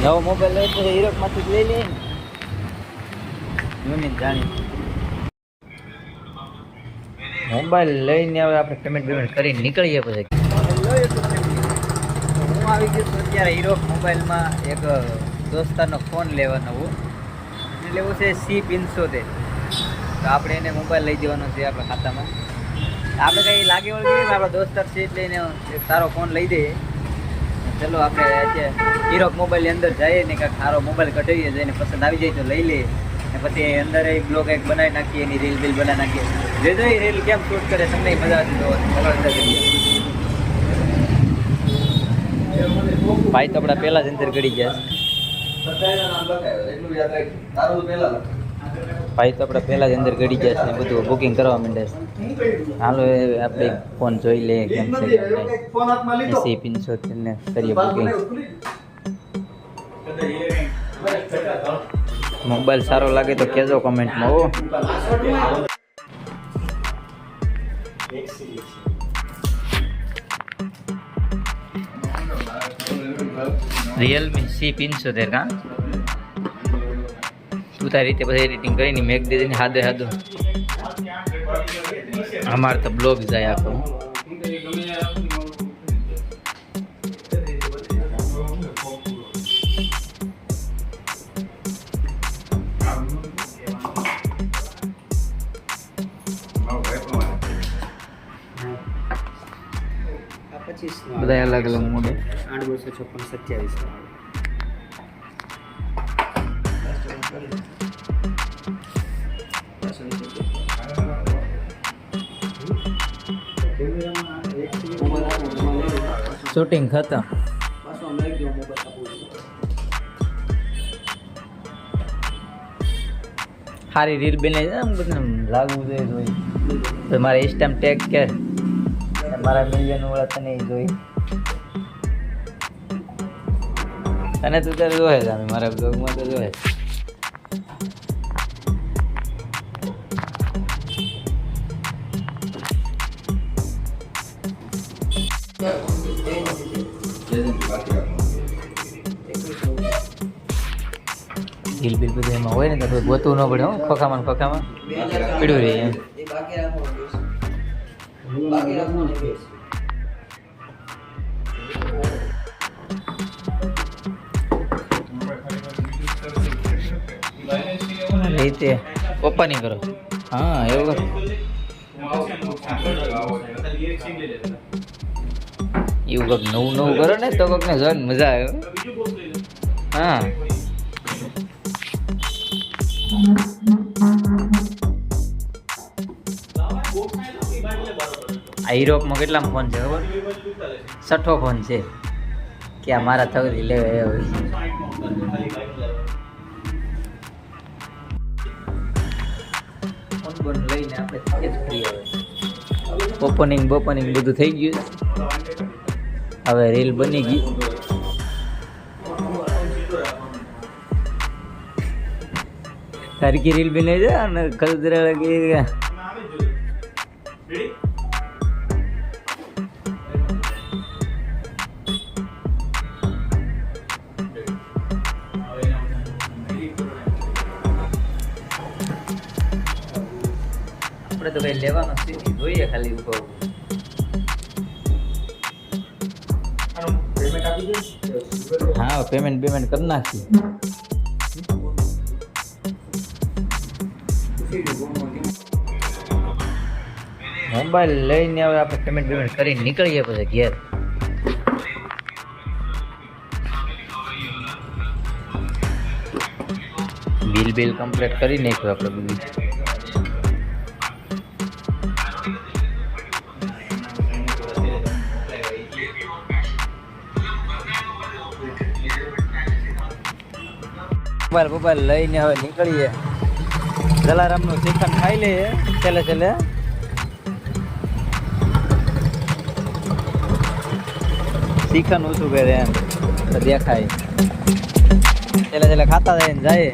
નવો મોબાઈલ લઈ તો હીરોકમાંથી લઈ ને. યુનિટ જાણી મોબાઈલ લઈને હવે આપણે પેમેન્ટ પેમેન્ટ કરીને નીકળીએ પછી. હું આવી ગયો છું અત્યારે હીરોક મોબાઈલમાં એક દોસ્તારનો ફોન લેવાનો એને લેવું છે સી પિંચોતેર. તો આપણે એને મોબાઈલ લઈ દેવાનો છે આપણા ખાતામાં. આપણે કંઈ લાગે વળગે આપણા દોસ્તાર છે એટલે એને સારો ફોન લઈ દઈએ. ચલો, આપણે અત્યારે હીરો મોબાઈલ અંદર જઈએ ને કાંઈક સારો મોબાઈલ કઢાવીએ જઈને પસંદ આવી જાય તો લઈ લઈએ. ને પછી અંદર એક બ્લોગ એક બનાવી નાખીએ, એની રીલ બિલ બનાવી નાખીએ. જે જો રીલ કેમ શૂટ કરે તમને મજા આવતી તો ચલો અંદર જઈએ ભાઈ તો આપણા પહેલા જ અંદર ગળી ગયા ભાઈ તો આપણે પહેલાં જ અંદર ગળી ગયા છે બધું બુકિંગ કરવા માંડે છે. હાલો આપણે ફોન જોઈ લઈએ કેમ છે એસી પિંચોતેર ને કરીએ બુકિંગ મોબાઈલ સારો લાગે તો કહેજો કમેન્ટમાં હો. રિયલમી સી પિંચોતેર કા? તું તારી રીતે પછી એડિટિંગ કરીને મેક દે ને હાદે હાદો. અમારે તો બ્લોગ જાય આખો. બધા અલગ અલગ મોડે. આઠ બસો છપ્પન સત્યાવીસ. શૂટિંગ ખતમ. સારી રીલ બને છે આમ બધું લાગવું જોઈએ જોઈ. તો મારે ઇન્સ્ટામ ટેગ કે મારા મિલિયન વાળા તને જોઈ. અને તું તારે જોહે અમે, મારા બ્લોગમાં તો જોહે રીલ બિલ બધું એમાં હોય ને તો થોડું ગોતવું ન પડે હો ખોખામાં ને ખોખામાં પીડ્યું રહે એમ રીતે. પપ્પાની કરો. હા એવું કરો. એવું કંઈક નવું નવું કરો ને તો કંઈક ને જોઈને મજા આવે હા. આ યુરોપમાં કેટલા ફોન છે ખબર? છઠ્ઠો ફોન છે. કે આ મારા થવરી લેવા ફોન લઈને આપણે જ ફ્રી હવે. ઓપનિંગ બોપનિંગ બધું થઈ ગયું હવે રીલ બની ગઈ. તારી રીલ બને છે અને કલદરા લાગી આપણે તો ભાઈ લેવાનો છે જોઈએ ખાલી ઊભો. હા પેમેન્ટ પેમેન્ટ કરી નાખી મોબાઈલ લઈને હવે આપણે પેમેન્ટ પેમેન્ટ કરીને નીકળીએ પછી ઘેર. બિલ બિલ કમ્પ્લીટ કરી નાખ્યું આપણે બધું. મોબાઈલ મોબાઈલ લઈને હવે નીકળીએ. જલારામનું શ્રીખંડ ખાઈ લઈએ. છેલ્લે છેલ્લે. શ્રીખંડ ઓછું કરે એમ. દેખાય. છેલ્લે છેલ્લે ખાતા જાય ને જાય